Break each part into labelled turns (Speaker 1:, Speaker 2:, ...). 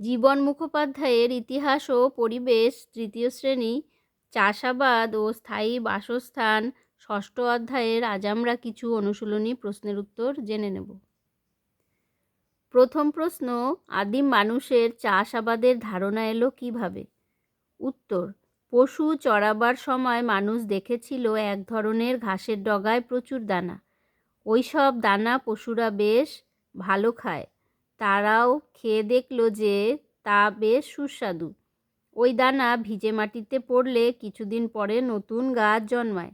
Speaker 1: জীবন মুখোপাধ্যায়ের ইতিহাস ও পরিবেশ তৃতীয় শ্রেণি, চাষাবাদ ও স্থায়ী বাসস্থান, ষষ্ঠ অধ্যায়ের আজ আমরা কিছু অনুশীলনী প্রশ্নের উত্তর জেনে নেব। প্রথম প্রশ্ন, আদিম মানুষের চাষাবাদের ধারণা এলো কীভাবে? উত্তর, পশু চড়াবার সময় মানুষ দেখেছিল এক ধরনের ঘাসের ডগায় প্রচুর দানা। ওই সব দানা পশুরা বেশ ভালো খায়। তারাও খেয়ে দেখল যে তা বেশ সুস্বাদু। ওই দানা ভিজে মাটিতে পড়লে কিছুদিন পরে নতুন গাছ জন্মায়।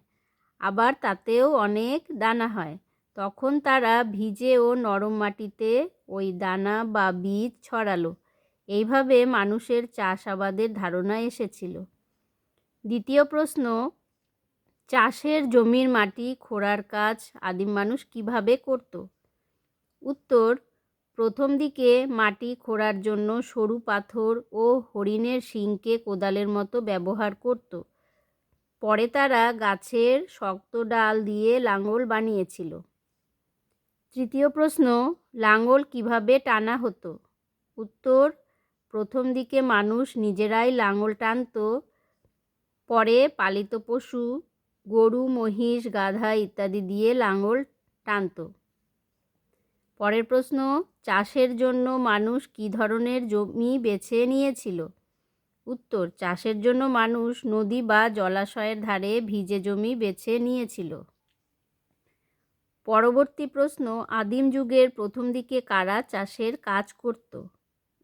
Speaker 1: আবার তাতেও অনেক দানা হয়। তখন তারা ভিজে ও নরম মাটিতে ওই দানা বা বীজ ছড়ালো। এইভাবে মানুষের চাষাবাদের ধারণা এসেছিল। দ্বিতীয় প্রশ্ন, চাষের জমির মাটি খোঁড়ার কাজ আদিম মানুষ কীভাবে করত? উত্তর প্রথম দিকে মাটি খোঁড়ার জন্য সরু পাথর ও হরিণের শিংকে কোদালের মতো ব্যবহার করত। পরে তারা গাছের শক্ত ডাল দিয়ে লাঙল বানিয়েছিল। তৃতীয় প্রশ্ন, লাঙল কীভাবে টানা হতো? উত্তর, প্রথম দিকে মানুষ নিজেরাই লাঙল টানত, পরে পালিত পশু, গরু, মহিষ, গাধা ইত্যাদি দিয়ে লাঙল টানত। পরের প্রশ্ন, চাষের জন্য মানুষ কী ধরনের জমি বেছে নিয়েছিল? উত্তর, চাষের জন্য মানুষ নদী বা জলাশয়ের ধারে ভিজে জমি বেছে নিয়েছিল। পরবর্তী প্রশ্ন, আদিম যুগের প্রথম দিকে কারা চাষের কাজ করত?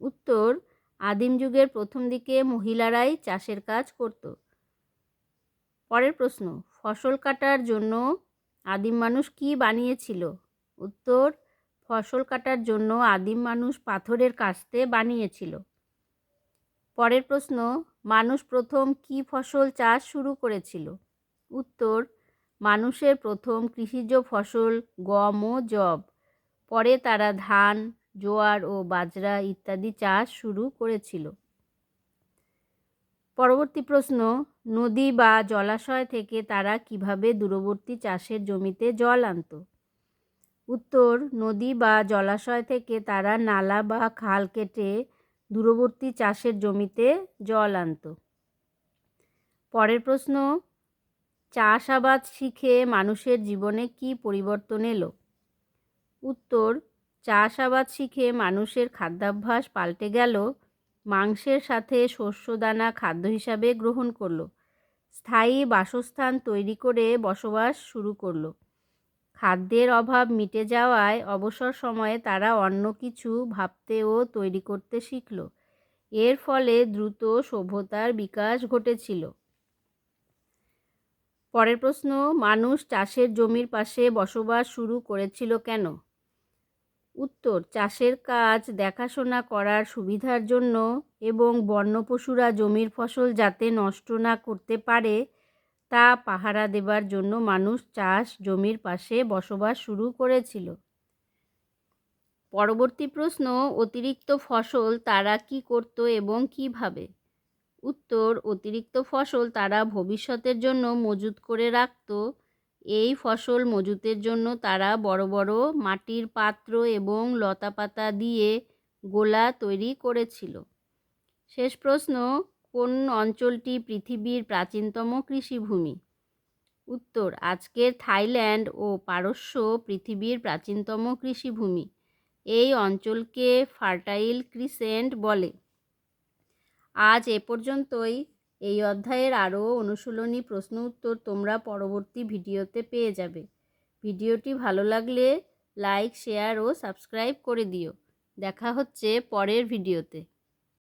Speaker 1: উত্তর, আদিম যুগের প্রথম দিকে মহিলারাই চাষের কাজ করত। পরের প্রশ্ন, ফসল কাটার জন্য আদিম মানুষ কি বানিয়েছিল? উত্তর ফসল কাটার জন্য আদিম মানুষ পাথরের কাস্তে বানিয়েছিল। পরের প্রশ্ন, মানুষ প্রথম কি ফসল চাষ শুরু করেছিল? উত্তর, মানুষের প্রথম কৃষিজ ফসল গম ও জব পরে তারা ধান, জোয়ার ও বাজরা ইত্যাদি চাষ শুরু করেছিল। পরবর্তী প্রশ্ন, নদী বা জলাশয় থেকে তারা কীভাবে দূরবর্তী চাষের জমিতে জল আনত? উত্তর, নদী বা জলাশয় থেকে তারা নালা বা খাল কেটে দূরবর্তী চাষের জমিতে জল আনত। পরের প্রশ্ন, চাষাবাদ শিখে মানুষের জীবনে কি পরিবর্তন এলো? উত্তর, চাষাবাদ শিখে মানুষের খাদ্যাভ্যাস পাল্টে গেল, মাংসের সাথে শস্যদানা খাদ্য হিসাবে গ্রহণ করল, স্থায়ী বাসস্থান তৈরি করে বসবাস শুরু করল। খাদ্যের অভাব মিটে যাওয়ায় অবসর সময়ে তারা অন্য কিছু ভাবতে ও তৈরি করতে শিখল। এর ফলে দ্রুত সভ্যতার বিকাশ ঘটেছিল। পরের প্রশ্ন, মানুষ চাষের জমির পাশে বসবাস শুরু করেছিল কেন? উত্তর, চাষের কাজ দেখাশোনা করার সুবিধার জন্য এবং বন্য পশুরা জমির ফসল যাতে নষ্ট না করতে পারে তা পাহারা দেবার জন্য মানুষ চাষ জমির পাশে বসবাস শুরু করেছিল। পরবর্তী প্রশ্ন, অতিরিক্ত ফসল তারা কি করত এবং কীভাবে? উত্তর, অতিরিক্ত ফসল তারা ভবিষ্যতের জন্য মজুত করে রাখত। এই ফসল মজুতের জন্য তারা বড় বড় মাটির পাত্র এবং লতাপাতা দিয়ে গোলা তৈরি করেছিল। শেষ প্রশ্ন কোন অঞ্চলটি পৃথিবীর প্রাচীনতম কৃষিভূমি? উত্তর, আজকের থাইল্যান্ড ও পারস্য পৃথিবীর প্রাচীনতম কৃষিভূমি। এই অঞ্চলকে ফার্টাইল ক্রিসেন্ট বলে। আজ এ পর্যন্তই। এই অধ্যায়ের আরও অনুশীলনী প্রশ্ন উত্তর তোমরা পরবর্তী ভিডিওতে পেয়ে যাবে। ভিডিওটি ভালো লাগলে লাইক, শেয়ার ও সাবস্ক্রাইব করে দিও। দেখা হচ্ছে পরের ভিডিওতে।